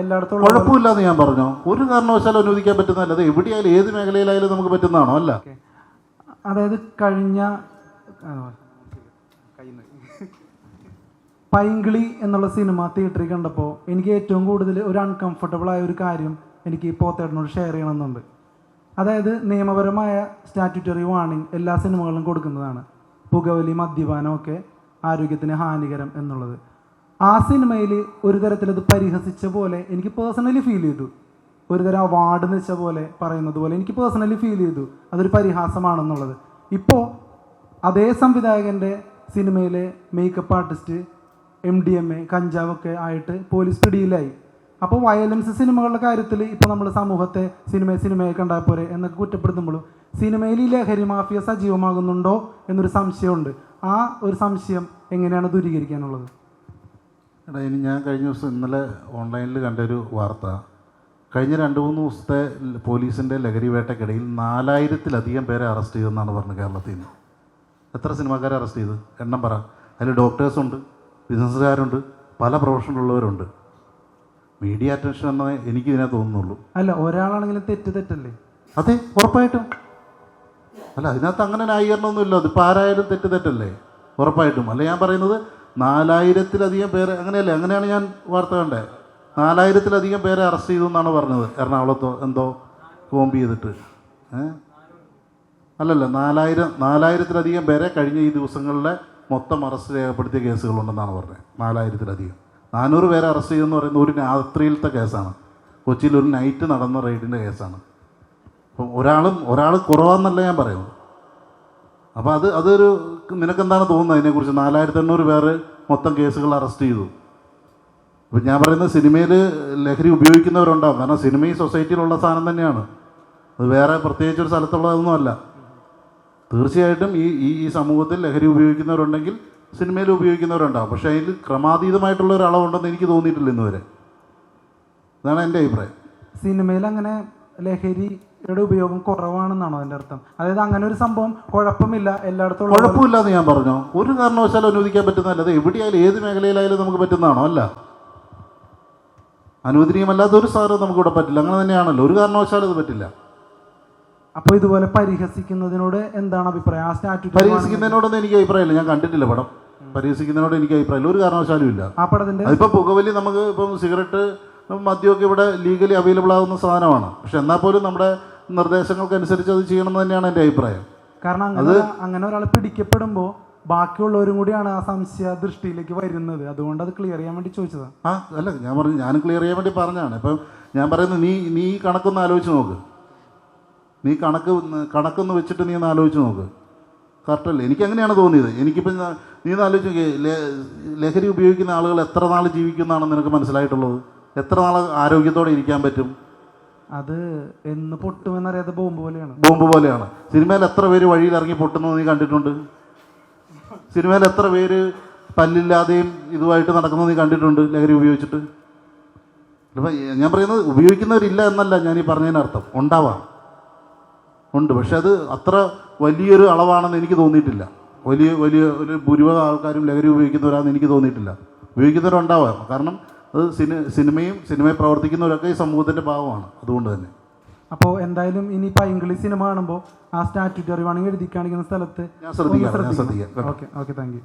എല്ലായിടത്തും കുഴപ്പമില്ലാന്ന് ഞാൻ പറഞ്ഞു. ഒരു കാരണവശാലും അനുവദിക്കാൻ പറ്റുന്നതല്ല. അത് എവിടെയായാലും ഏത് മേഖലയിലായാലും നമുക്ക് പറ്റുന്നതാണോ? അല്ല. അതായത് കഴിഞ്ഞ പൈങ്കിളി എന്നുള്ള സിനിമ തിയേറ്ററിൽ കണ്ടപ്പോൾ എനിക്ക് ഏറ്റവും കൂടുതൽ ഒരു അൺകംഫർട്ടബിൾ ആയ ഒരു കാര്യം എനിക്ക് പോത്തേട്ടനോട് ഷെയർ ചെയ്യണമെന്നുണ്ട്. അതായത് നിയമപരമായ സ്റ്റാറ്റ്യൂട്ടറി വാണിംഗ് എല്ലാ സിനിമകളിലും കൊടുക്കുന്നതാണ്. പുകവലി മദ്യപാനമൊക്കെ ആരോഗ്യത്തിന് ഹാനികരം എന്നുള്ളത്. ആ സിനിമയിൽ ഒരു തരത്തിലത് പരിഹസിച്ച പോലെ എനിക്ക് പേഴ്സണലി ഫീൽ ചെയ്തു. ഒരു തരം അവാർഡ് എന്ന് വെച്ച പോലെ പറയുന്നത് പോലെ എനിക്ക് പേഴ്സണലി ഫീൽ ചെയ്തു. അതൊരു പരിഹാസമാണെന്നുള്ളത്. ഇപ്പോൾ അതേ സംവിധായകന്റെ സിനിമയിലെ makeup artist M D M A കഞ്ചാവൊക്കെ ആയിട്ട് പോലീസ് പിടിയിലായി. അപ്പോൾ വയലൻസ് സിനിമകളുടെ കാര്യത്തിൽ ഇപ്പോൾ നമ്മൾ സമൂഹത്തെ സിനിമയെ സിനിമയെ കണ്ടാൽ പോരെ എന്നൊക്കെ കുറ്റപ്പെടുത്തുമ്പോഴും സിനിമയിൽ ഈ ലഹരി മാഫിയ സജീവമാകുന്നുണ്ടോ എന്നൊരു സംശയമുണ്ട്. ആ ഒരു സംശയം എങ്ങനെയാണ് ദൂരീകരിക്കാനുള്ളത്? എടാ ഇനി ഞാൻ കഴിഞ്ഞ ദിവസം ഇന്നലെ ഓൺലൈനിൽ കണ്ടൊരു വാർത്ത. കഴിഞ്ഞ രണ്ട് മൂന്ന് ദിവസത്തെ പോലീസിന്റെ ലഹരി വേട്ടക്കിടയിൽ നാലായിരത്തിലധികം പേരെ അറസ്റ്റ് ചെയ്തെന്നാണ് പറഞ്ഞത് കേരളത്തിൽ നിന്ന്. എത്ര സിനിമാക്കാരെ അറസ്റ്റ് ചെയ്ത്? എണ്ണം പറ. അതിൽ ഡോക്ടേഴ്സുണ്ട് ബിസിനസ്സുകാരുണ്ട് പല പ്രൊഫഷനിലുള്ളവരുണ്ട് മീഡിയ അറ്റൻഷൻ എന്നേ എനിക്ക് ഇതിനെ തോന്നുന്നുള്ളൂ. അല്ല ഒരാളാണെങ്കിലും തെറ്റ് തെറ്റല്ലേ? അതെ ഉറപ്പായിട്ടും. അല്ല അതിനകത്ത് അങ്ങനെ ന്യായീകരണമൊന്നുമില്ല. അതിപ്പോൾ ആരായാലും തെറ്റ് തെറ്റല്ലേ? ഉറപ്പായിട്ടും. അല്ല ഞാൻ പറയുന്നത് നാലായിരത്തിലധികം പേരെ അങ്ങനെയല്ലേ? അങ്ങനെയാണ് ഞാൻ വാർത്ത കണ്ടേ. നാലായിരത്തിലധികം പേരെ അറസ്റ്റ് ചെയ്തു എന്നാണ് പറഞ്ഞത്. എറണാകുളത്തോ എന്തോ കോമ്പ് ചെയ്തിട്ട്. അല്ലല്ല നാലായിരം നാലായിരത്തിലധികം പേരെ കഴിഞ്ഞ ഈ ദിവസങ്ങളിലെ മൊത്തം അറസ്റ്റ് രേഖപ്പെടുത്തിയ കേസുകളുണ്ടെന്നാണ് പറഞ്ഞത് നാലായിരത്തിലധികം. നാനൂറ് പേരെ അറസ്റ്റ് ചെയ്തെന്ന് പറയുന്നത് ഒരു രാത്രിയിലത്തെ കേസാണ്. കൊച്ചിയിൽ ഒരു നൈറ്റ് നടന്ന റെയ്ഡിന്റെ കേസാണ്. അപ്പം ഒരാളും ഒരാൾ കുറവാന്നല്ല ഞാൻ പറയുന്നത്. അപ്പോൾ അത് അതൊരു നിനക്കെന്താണ് തോന്നുന്നത് അതിനെക്കുറിച്ച്? നാലായിരത്തി എണ്ണൂറ് പേര് മൊത്തം കേസുകൾ അറസ്റ്റ് ചെയ്തു. അപ്പം ഞാൻ പറയുന്നത് സിനിമയിൽ ലഹരി ഉപയോഗിക്കുന്നവരുണ്ടാവും. കാരണം സിനിമ ഈ സൊസൈറ്റിയിലുള്ള സാധനം തന്നെയാണ്. അത് വേറെ പ്രത്യേകിച്ച് ഒരു സ്ഥലത്തുള്ളതൊന്നുമല്ല തീർച്ചയായിട്ടും ഈ ഈ ഈ സമൂഹത്തിൽ ലഹരി ഉപയോഗിക്കുന്നവരുണ്ടെങ്കിൽ സിനിമയിൽ ഉപയോഗിക്കുന്നവരുണ്ടാവും. പക്ഷേ അതിൽ ക്രമാതീതമായിട്ടുള്ള ഒരു അളവുണ്ടെന്ന് എനിക്ക് തോന്നിയിട്ടില്ല ഇന്നുവരെ. ഇതാണ് എന്റെ അഭിപ്രായം. സിനിമയിൽ അങ്ങനെ ലഹരിയുടെ ഉപയോഗം കുറവാണെന്നാണോ അതിന്റെ അർത്ഥം? അതായത് അങ്ങനെ ഒരു സംഭവം കുഴപ്പമില്ല എല്ലായിടത്തും കുഴപ്പമില്ല എന്ന് കുഴപ്പമില്ലാന്ന് ഞാൻ പറഞ്ഞു? ഒരു കാരണവശാലും അനുവദിക്കാൻ പറ്റുന്നതല്ല അത് എവിടെയായാലും ഏത് മേഖലയിലായാലും നമുക്ക് പറ്റുന്നതാണോ? അല്ല. അനുവദനീയമല്ലാത്ത ഒരു സാധനം നമുക്കിവിടെ പറ്റില്ല. അങ്ങനെ തന്നെയാണല്ലോ. ഒരു കാരണവശാലും അത് പറ്റില്ല. അപ്പോൾ ഇതുപോലെ പരിഹസിക്കുന്നതിനോട് എന്താണ് അഭിപ്രായം? ആ സ്റ്റാറ്റ്യൂട്ട് പരിഹസിക്കുന്നതിനോടൊന്നും എനിക്ക് അഭിപ്രായമില്ല. ഞാൻ കണ്ടിട്ടില്ല പടം. പരിഹസിക്കുന്നതിനോട് എനിക്ക് അഭിപ്രായമില്ല. ഒരു കാരണവശാലും ഇല്ല ആ പടത്തിന്റെ അതിപ്പോൾ പുകവലി നമുക്ക് ഇപ്പം സിഗരറ്റ് മദ്യമൊക്കെ ഇവിടെ ലീഗലി അവൈലബിൾ ആകുന്ന സാധനമാണ്. പക്ഷെ എന്നാൽ പോലും നമ്മുടെ നിർദ്ദേശങ്ങൾക്കനുസരിച്ച് അത് ചെയ്യണം തന്നെയാണ് എന്റെ അഭിപ്രായം. കാരണം അങ്ങനെ അങ്ങനെ ഒരാൾ പിടിക്കപ്പെടുമ്പോൾ ബാക്കിയുള്ളവരും കൂടിയാണ് ആ സംശയ ദൃഷ്ടിയിലേക്ക് വരുന്നത്. അതുകൊണ്ട് അത് ക്ലിയർ ചെയ്യാൻ വേണ്ടി ചോദിച്ചതാണ്. ആ അല്ല ഞാൻ പറഞ്ഞു ഞാനും ക്ലിയർ ചെയ്യാൻ വേണ്ടി പറഞ്ഞാണ് ഇപ്പം ഞാൻ പറയുന്നത് നീ നീ കണക്കൊന്ന് ആലോചിച്ച് നോക്ക്. നീ കണക്ക് കണക്കൊന്ന് വെച്ചിട്ട് നീ ഒന്ന് ആലോചിച്ച് നോക്ക്. കറക്റ്റല്ലേ എനിക്ക് അങ്ങനെയാണ് തോന്നിയത്. എനിക്കിപ്പം നീ ഒന്ന് ആലോചിച്ച് നോക്കിയേ ലഹരി ഉപയോഗിക്കുന്ന ആളുകൾ എത്ര നാൾ ജീവിക്കുന്നതാണെന്ന് നിനക്ക് മനസ്സിലായിട്ടുള്ളത്? എത്ര നാൾ ആരോഗ്യത്തോടെ ഇരിക്കാൻ പറ്റും? അത് എന്ന് പൊട്ടുമെന്നറിയാത്ത ബോംബ് പോലെയാണ്. ബോംബ് പോലെയാണ്. സിനിമയിൽ എത്ര പേര് വഴിയിൽ ഇറങ്ങി പൊട്ടുന്നത് നീ കണ്ടിട്ടുണ്ട്? സിനിമയിൽ എത്ര പേര് പല്ലില്ലാതെയും ഇതുമായിട്ട് നടക്കുന്നത് നീ കണ്ടിട്ടുണ്ട് ലഹരി ഉപയോഗിച്ചിട്ട്? അപ്പം ഞാൻ പറയുന്നത് ഉപയോഗിക്കുന്നവരില്ല എന്നല്ല ഞാൻ ഈ പറഞ്ഞതിനർത്ഥം. ഉണ്ടാവാം. ഉണ്ട്. പക്ഷെ അത് അത്ര വലിയൊരു അളവാണെന്ന് എനിക്ക് തോന്നിയിട്ടില്ല. വലിയ വലിയ ഒരു ഭൂരിഭാഗം ആൾക്കാരും ലഹരി ഉപയോഗിക്കുന്നവരാണെന്ന് എനിക്ക് തോന്നിയിട്ടില്ല. ഉപയോഗിക്കുന്നവരുണ്ടാവാം. കാരണം അത് സിനി സിനിമയും സിനിമയിൽ പ്രവർത്തിക്കുന്നവരൊക്കെ ഈ സമൂഹത്തിന്റെ ഭാഗമാണ്. അതുകൊണ്ട് തന്നെ. അപ്പോൾ എന്തായാലും ഇനിയിപ്പോൾ ഇംഗ്ലീഷ് സിനിമ കാണുമ്പോൾ ആ സ്റ്റാറ്റ്യൂട്ടറി വേണമെങ്കിൽ എഴുതി കാണിക്കുന്ന സ്ഥലത്ത് ഞാൻ ശ്രദ്ധിക്കാം ഞാൻ ശ്രദ്ധിക്കാം. Okay okay thank